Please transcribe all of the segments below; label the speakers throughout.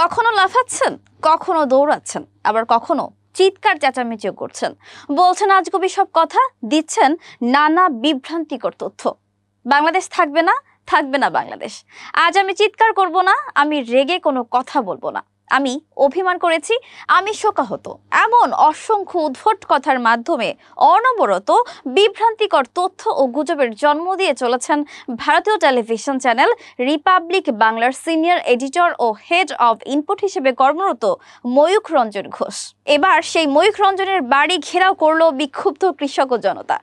Speaker 1: কখনো লাফাচ্ছেন, কখনো দৌড়াচ্ছেন, আবার কখনো চিৎকার চেঁচামেচিও করছেন। বলছেন আজগবি সব কথা দিচ্ছেন নানা বিভ্রান্তিকর তথ্য। বাংলাদেশ থাকবে না থাকবে না বাংলাদেশ। আজ আমি চিৎকার করব না, আমি রেগে কোনো কথা বলব না। আমি অভিমান করেছি, আমি শোকাহত। এমন অসংখ্য উদ্ভট কথার মাধ্যমে অনবরত বিভ্রান্তিকর তথ্য ও গুজবের জন্ম দিয়ে চলেছেন ভারতীয় টেলিভিশন চ্যানেল রিপাবলিক বাংলার সিনিয়র এডিটর ও হেড অব ইনপুট হিসেবে কর্মরত ময়ূখ রঞ্জন ঘোষ। এবার সেই ময়ূখ রঞ্জনের বাড়ি ঘেরাও করল বিক্ষুব্ধ কৃষক ও জনতা।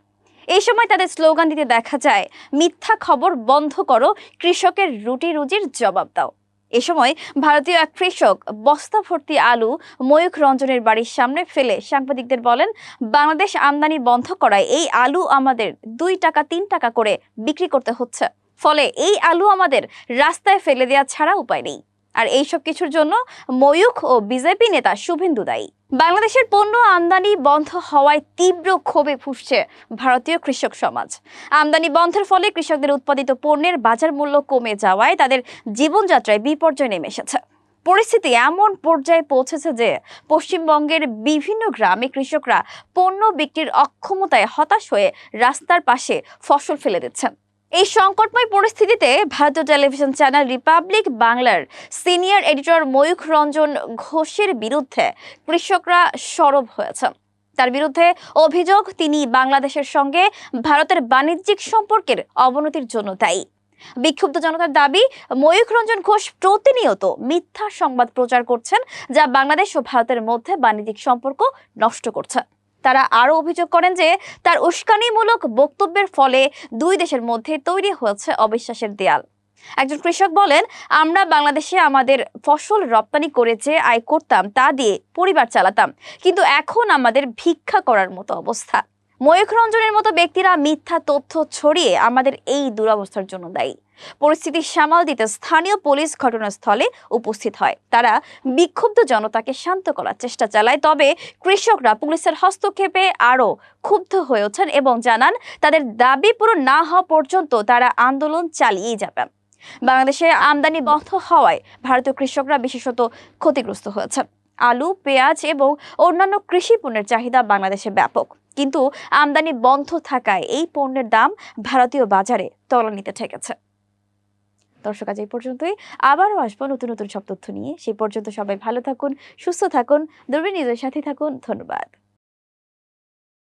Speaker 1: এই সময় তাদের স্লোগান দিতে দেখা যায়, মিথ্যা খবর বন্ধ করো, কৃষকের রুটি রুজির জবাব দাও। এ সময় ভারতীয় এক কৃষক বস্তা ভর্তি আলু ময়ূখ রঞ্জনের বাড়ির সামনে ফেলে সাংবাদিকদের বলেন, বাংলাদেশ আমদানি বন্ধ করায় এই আলু আমাদের দুই টাকা, তিন টাকা করে বিক্রি করতে হচ্ছে। ফলে এই আলু আমাদের রাস্তায় ফেলে দেওয়া ছাড়া উপায় নেই। আর এই সব কিছুর জন্য ময়ূখ ও বিজেপি নেতা শুভেন্দু দায়ী। বাংলাদেশের পণ্য আমদানি বন্ধ হওয়ায় তীব্র ক্ষোভে ফুসছে ভারতীয় কৃষক সমাজ। আমদানি বন্ধের ফলে কৃষকদের উৎপাদিত পণ্যের বাজার মূল্য কমে যাওয়ায় তাদের জীবনযাত্রায় বিপর্যয় নেমে এসেছে। পরিস্থিতি এমন পর্যায়ে পৌঁছেছে যে পশ্চিমবঙ্গের বিভিন্ন গ্রামে কৃষকরা পণ্য বিক্রির অক্ষমতায় হতাশ হয়ে রাস্তার পাশে ফসল ফেলে দিচ্ছেন। এই সংকটময় পরিস্থিতিতে ভারতীয় টেলিভিশন চ্যানেল রিপাবলিক বাংলার সিনিয়র এডিটর ময়ূখ রঞ্জন ঘোষের বিরুদ্ধে কৃষকরা সরব হয়েছেন তার বিরুদ্ধে অভিযোগ, তিনি বাংলাদেশের সঙ্গে ভারতের বাণিজ্যিক সম্পর্কের অবনতির জন্য দায়ী। বিক্ষুব্ধ জনতার দাবি, ময়ূখ রঞ্জন ঘোষ প্রতিনিয়ত মিথ্যা সংবাদ প্রচার করছেন, যা বাংলাদেশ ও ভারতের মধ্যে বাণিজ্যিক সম্পর্ক নষ্ট করছে। তারা আরও অভিযোগ করেন যে তার উস্কানিমূলক বক্তব্যের ফলে দুই দেশের মধ্যে তৈরি হয়েছে অবিশ্বাসের দেয়াল। একজন কৃষক বলেন, আমরা বাংলাদেশে আমাদের ফসল রপ্তানি করে যে আয় করতাম, তা দিয়ে পরিবার চালাতাম, কিন্তু এখন আমাদের ভিক্ষা করার মতো অবস্থা। ময়ূখ রঞ্জনের মতো ব্যক্তিরা মিথ্যা তথ্য ছড়িয়ে আমাদের এই দুরবস্থার জন্য দায়ী। পরিস্থিতি সামাল দিতে স্থানীয় পুলিশ ঘটনাস্থলে উপস্থিত হয়। তারা বিক্ষুব্ধ জনতাকে শান্ত করার চেষ্টা চালায়, তবে কৃষকরা পুলিশের হস্তক্ষেপে আরও ক্ষুব্ধ হয়ে ওঠেন এবং জানান, তাদের দাবি পূরণ না হওয়া পর্যন্ত তারা আন্দোলন চালিয়ে যাবেন। বাংলাদেশে আমদানি বন্ধ হওয়ায় ভারতীয় কৃষকরা বিশেষত ক্ষতিগ্রস্ত হয়েছেন। আলু, পেঁয়াজ এবং অন্যান্য কৃষি পণ্যের চাহিদা বাংলাদেশে ব্যাপক। কিন্তু আমদানি বন্ধ থাকায় এই পণ্যের দাম ভারতীয় বাজারে তলানিতে ঠেকেছে। দর্শক, আজ এই পর্যন্তই। আবারও আসব নতুন নতুন সব তথ্য নিয়ে। সেই পর্যন্ত সবাই ভালো থাকুন, সুস্থ থাকুন দূরবীন নিজের সাথে থাকুন। ধন্যবাদ।